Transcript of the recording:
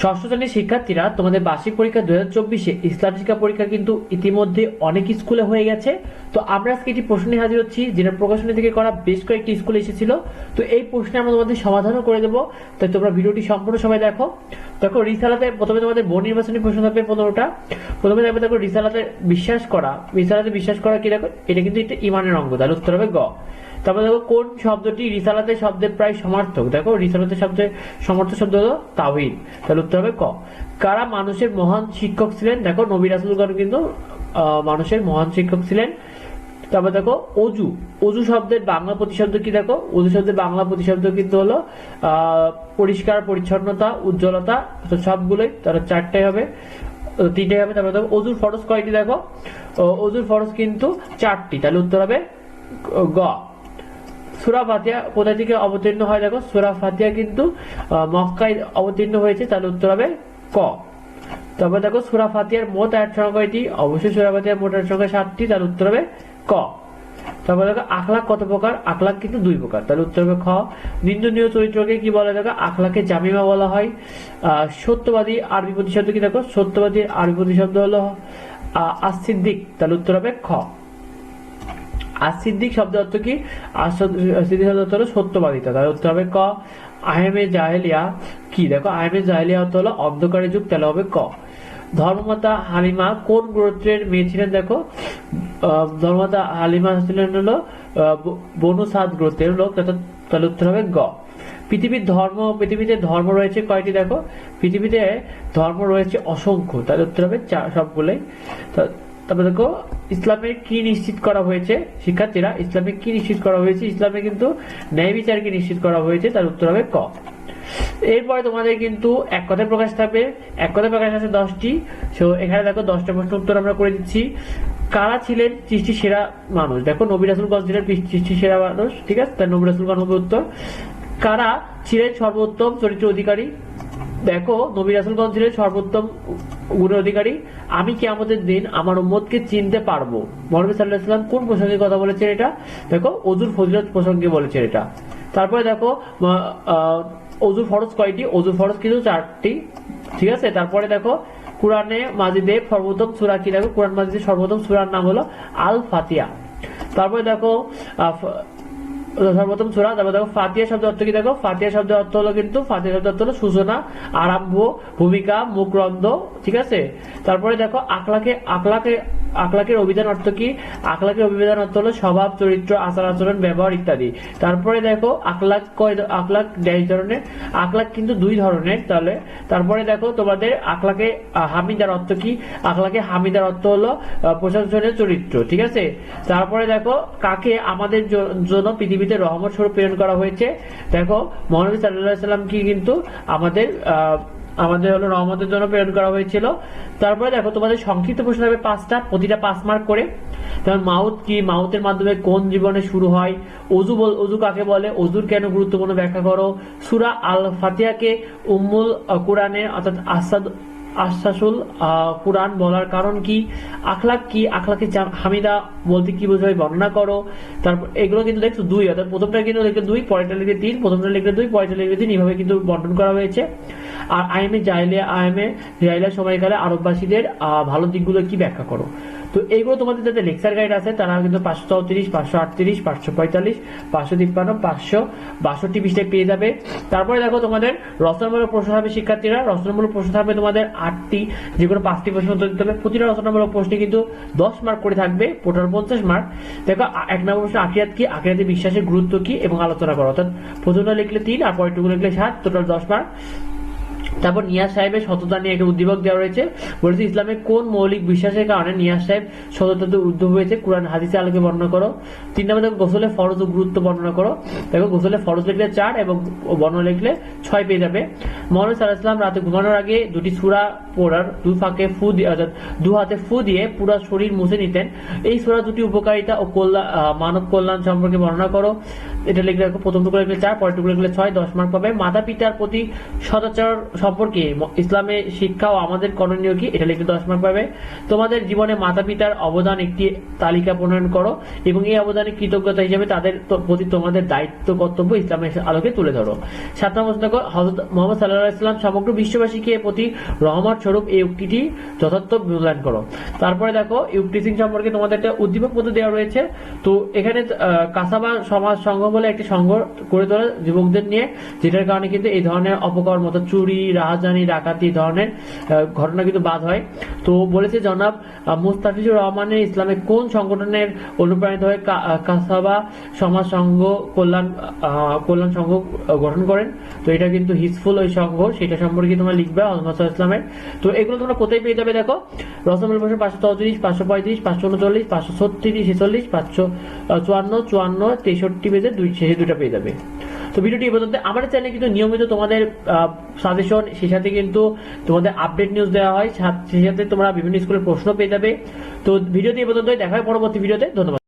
ষষ্ঠ শ্রেণির শিক্ষার্থীরা তোমাদের বার্ষিক পরীক্ষা দু হাজার চব্বিশে ইসলাম শিক্ষা পরীক্ষা কিন্তু ইতিমধ্যে অনেক স্কুলে হয়ে গেছে। তো আমরা আজকে একটি প্রশ্ন নিয়ে হাজির হচ্ছি, যেটা প্রকাশনী থেকে করা বেশ কয়েকটি স্কুলে এসেছিল। তো এই প্রশ্নে আমরা তোমাদের সমাধানও করে দেবো। তাই তোমরা ভিডিওটি সম্পূর্ণ সময় দেখো। দেখো, রিসালাতে প্রথমে তোমাদের বোর্ড নির্বাচনী প্রশ্ন থাকবে পনেরোটা। প্রথমে দেখবে দেখো, রিসালাতে বিশ্বাস করা। রিসালাতে বিশ্বাস করা কি দেখো? এটা কিন্তু একটা ইমানের অঙ্গ, তাহলে উত্তর হবে গ। তারপরে দেখো কোন শব্দটি রিসালাতে শব্দের প্রায় সমার্থক? দেখো রিসালাতে শব্দের সমর্থক শব্দ হলো তাওহিদ। তাহলে উত্তর হবে ক। কারা মানুষের মহান শিক্ষক ছিলেন? দেখো নবী রাসুলগণ কিন্তু মানুষের মহান শিক্ষক ছিলেন। তারপর দেখো অজু। অজু শব্দের বাংলা প্রতিশব্দ কি দেখো? অজু শব্দের বাংলা প্রতিশব্দ কিন্তু হলো পরিষ্কার, পরিচ্ছন্নতা, উজ্জ্বলতা সবগুলোই তার চারটাই হবে তিনটাই হবে। তারপর দেখো অজুর ফরজ কয়টি দেখো? অজুর ফরজ কিন্তু চারটি। তাহলে উত্তর হবে গ। সুরা ফাতিয়া কোথা থেকে অবতীর্ণ হয় দেখো? সুরা ফাতিয়া কিন্তু মক্কায় অবতীর্ণ হয়েছে, তার উত্তর হবে ক। তারপর দেখো, সুরা ফাতিয়ার মোট আয়াত সংখ্যা কয়টি? অবশ্যই সুরা ফাতিয়ার মোট আয়াত সংখ্যা সাতটি, তার উত্তর হবে ক। তারপর দেখো, আখলাক কত প্রকার? আখলাক কিন্তু দুই প্রকার। তাহলে উত্তর হবে খ। নিন্দনীয় চরিত্রকে কি বলা দেখো? আখলাকে জামিমা বলা হয়। সত্যবাদী আরবি প্রতিশব্দ কি দেখো? সত্যবাদী আরবি প্রতিশব্দ হলো আসিদ্দিক তাহলে উত্তর হবে খ। আর সিদ্দিক শব্দ অর্থ কি? আর সদ- সিদ্দিক শব্দ অর্থ হলো সত্যবাদিতা। তাহলে উত্তর হবে ক। আহেমে জাহেলিয়া কি? দেখো, আহেমে জাহেলিয়া অর্থ হলো অন্ধকারের যুগ, তাহলে হবে ক। ধর্মমাতা হালিমা কোন গোত্রের মেয়ে ছিলেন, দেখো? ধর্মমাতা হালিমা ছিলেন হলো বনু সাদ গোত্রের লোক, তাহলে উত্তর হবে গ। পৃথিবীর ধর্ম, পৃথিবীতে ধর্ম রয়েছে কয়টি, দেখো? পৃথিবীতে ধর্ম রয়েছে অসংখ্য, তাহলে উত্তর হবে সবগুলোই। তারপরে দেখো, ইসলামে কি নিশ্চিত করা হয়েছে? শিক্ষার্থীরা, ইসলামে কি নিশ্চিত করা হয়েছে? ইসলামে কিন্তু ন্যায় বিচারকে নিশ্চিত করা হয়েছে, তার উত্তর হবে ক। এরপরে তোমাদের কিন্তু এক কথায় প্রকাশ থাকবে। এক কথায় প্রকাশ আছে দশটি। সো এখানে দেখো, দশটা প্রশ্ন উত্তর আমরা করে দিচ্ছি। কারা ছিলেন সৃষ্টি সেরা মানুষ? দেখো, নবী রাসুলগঞ্জ ছিলেন সৃষ্টি সেরা মানুষ? ঠিক আছে? তার নবী রাসুলগঞ্জ হবে উত্তর? কারা ছিলেন সর্বোত্তম চরিত্র অধিকারী? দেখো, নবী রাসুলগঞ্জ ছিলেন সর্বোত্তম গুণের অধিকারী, আমি কি আমাদের দিন আমার উম্মতকে চিনতে পারব? মহানবী সাল্লাহ সাল্লাম কোন প্রসঙ্গে কথা বলেছেন এটা? দেখো অজুর ফজিলত প্রসঙ্গে বলেছেন এটা। তারপরে দেখো অজুর ফরজ কয়টি? অজুর ফরজ কিন্তু চারটি। ঠিক আছে? তারপরে দেখো, কোরআনে মাজিদে সর্বোত্তম সুরা কি? দেখো, কোরআন মাজিদে সর্বোত্তম সুরার নাম হলো আল ফাতিয়া তারপরে দেখো সর্বপ্রথম সুরা, তারপর দেখো ফাতিয়া শব্দ অর্থ কি দেখো? ফাতিয়া শব্দের অর্থ হলো কিন্তু ফাতিয়া শব্দ অর্থ হলো সূচনা, আরম্ভ, ভূমিকা, মুখরন্দ, ঠিক আছে? তারপরে দেখো আকলাকে আকলাকে আকলাকের অভিধান অর্থ কি? আকলাকের অভিধান অর্থ হলো স্বভাব চরিত্র আচার আচরণ ব্যবহার ইত্যাদি। তারপরে দেখো আকলাক কয় আকলাক দেশ ধরনের। আকলাক কিন্তু দুই ধরনের তাহলে। তারপরে দেখো তোমাদের আকলাকে হামিদার অর্থ কি? আকলাকে হামিদার অর্থ হলো আহ, প্রশংসনীয় চরিত্র ঠিক আছে? তারপরে দেখো কাকে আমাদের জন্য পৃথিবীতে রহমত স্বরূপ প্রেরণ করা হয়েছে? দেখো মহানবী সাল্লাহ সাল্লাম কি কিন্তু আমাদের আমাদের হলো রহমতের জন্য প্রেরণ করা হয়েছিল। তারপরে দেখো, তোমাদের সংক্ষিপ্ত প্রশ্ন হবে পাঁচটা, প্রতিটা পাঁচ মার্ক করে। যেমন মাউথ কি? মাউথের মাধ্যমে কোন জীবনে শুরু হয়? অজু বল অজু কাকে বলে? অজুর কেন গুরুত্বপূর্ণ ব্যাখ্যা করো? সুরা আল ফাতিয়াকে উম্মুল কোরআনে অর্থাৎ আসাদ আশ্বাসুল আহ, কোরআন বলার কারণ কি? আখলাক কি? আখলাকে হামিদা বলতে কি বোঝায় বর্ণনা করো। তারপর এগুলো কিন্তু দেখছ দুই অর্থাৎ প্রথমটা কিন্তু লিখলে দুই পরেরটা লিখে তিন প্রথমটা লিখে দুই পরেরটা লিখলে তিন এইভাবে কিন্তু বর্ণন করা হয়েছে। আর আইএমএ জাইলে আইএমএ জাইলিয়া সময়কালে আরববাসীদের ভালো দিকগুলো কি ব্যাখ্যা করো? তো এইগুলো তোমাদের যাতে লেকচার গাইড আছে, তারা কিন্তু পাঁচশো চৌত্রিশ, পাঁচশো আটত্রিশ, পাঁচশো পঁয়তাল্লিশ, পাঁচশো তিপ্পান্ন, পাঁচশো বাষট্টি পৃষ্ঠায় পেয়ে যাবে। তারপরে দেখো তোমাদের রচনামূলক প্রশ্ন থাকবে শিক্ষার্থীরা। রচনামূলক প্রশ্ন থাকবে তোমাদের আটটি, যে কোনো পাঁচটি প্রশ্ন উত্তর দিতে হবে। প্রতিটা রচনামূলক প্রশ্নে কিন্তু দশ মার্ক করে থাকবে, টোটাল পঞ্চাশ মার্ক দেখো এক নম্বর প্রশ্ন আকিরাত কি? আকিরাতে বিশ্বাসের গুরুত্ব কি? এবং আলোচনা করো। অর্থাৎ প্রথমটা লিখলে তিন, আর পরেরটুকু লিখলে সাত, টোটাল দশ মার্ক তারপর নিয়াজ সাহেবের সততা নিয়ে একটা উদ্দীপক দেওয়া রয়েছে। বলেছে ইসলামের কোন মৌলিক বিশ্বাসের কারণে নিয়াজ সাহেব সততাতে উদ্ধ হয়েছে? কোরআন, হাদিসে আলোকে বর্ণনা করো। তিন নম্বর, দেখো গোসলের ফরজ ও গুরুত্ব বর্ণনা করো। দেখো, গোসলে ফরজ লিখলে চার এবং বর্ণনা লিখলে ছয় পেয়ে যাবে। মহানবী সাল্লাহ ইসলাম রাতে ঘুমানোর আগে দুটি সুরা পড়ার দু ফাঁকে ফু দিয়ে অর্থাৎ দু হাতে ফু দিয়ে পুরো শরীর মুছে নিতেন। এই সোরা দুটি উপকারিতা ও কল্যাণ মানব কল্যাণ সম্পর্কে বর্ণনা করো। এটা লিখলে রাখো প্রথম টুকরো লিখলে চার পরের টুকরো লিখলে ছয় দশ মার্ক পাবে। মাতা পিতার প্রতি সদাচার সম্পর্কে ইসলামে শিক্ষা ও আমাদের করণীয় কি? এটা লিখলে দশ মার্ক পাবে। তোমাদের জীবনে মাতা পিতার অবদান একটি তালিকা প্রণয়ন করো এবং এই অবদানের কৃতজ্ঞতা হিসেবে তাদের প্রতি তোমাদের দায়িত্ব কর্তব্য ইসলামের আলোকে তুলে ধরো। সাত নম্বর দেখো, মোহাম্মদ সাল্লাহ ইসলাম সমগ্র বিশ্ববাসীকে প্রতি রহমত স্বরূপ এই উক্তিটি যথার্থ মূল্যায়ন করো। তারপরে দেখো, এই সম্পর্কে তোমাদের একটা উদ্দীপক পদ্ধতি দেওয়া রয়েছে। তো এখানে কাসাবা সমাজ সংঘ বলে একটি সংঘ করে তোলা যুবকদের নিয়ে, যেটার কারণে কিন্তু এই ধরনের অপকর মতো চুরি, রাহাজানি, ডাকাতি ধরনের ঘটনা কিন্তু বাদ হয়। তো বলেছে জনাব মুস্তাফিজুর রহমানের ইসলামে কোন সংগঠনের অনুপ্রাণিত হয়ে কাসাবা সমাজ সংঘ কল্যাণ কল্যাণ সংঘ গঠন করেন? তো এটা কিন্তু হিসফুল ওই সংঘ সেটা সম্পর্কে তোমরা লিখবে আলাইহি ইসলামের তো এগুলো তোমরা কোথায় পেয়ে যাবে দেখো? রসমুল ভাষা পাঁচশো চৌত্রিশ, পাঁচশো পঁয়ত্রিশ, পাঁচশো উনচল্লিশ, পাঁচশো ছত্রিশ, ছেচল্লিশ, পাঁচশো চুয়ান্ন চুয়ান্ন, তেষট্টি পেজে দুই শেষে দুইটা পেয়ে যাবে। তো ভিডিওটি এই পর্যন্ত। আমাদের চ্যানেলে কিন্তু নিয়মিত তোমাদের সাজেশন সেই সাথে কিন্তু তোমাদের আপডেট নিউজ দেওয়া হয়। সেই সাথে তোমরা বিভিন্ন স্কুলের প্রশ্ন পেয়ে যাবে। তো ভিডিওটি এই পর্যন্তই। দেখা হয় পরবর্তী ভিডিওতে। ধন্যবাদ।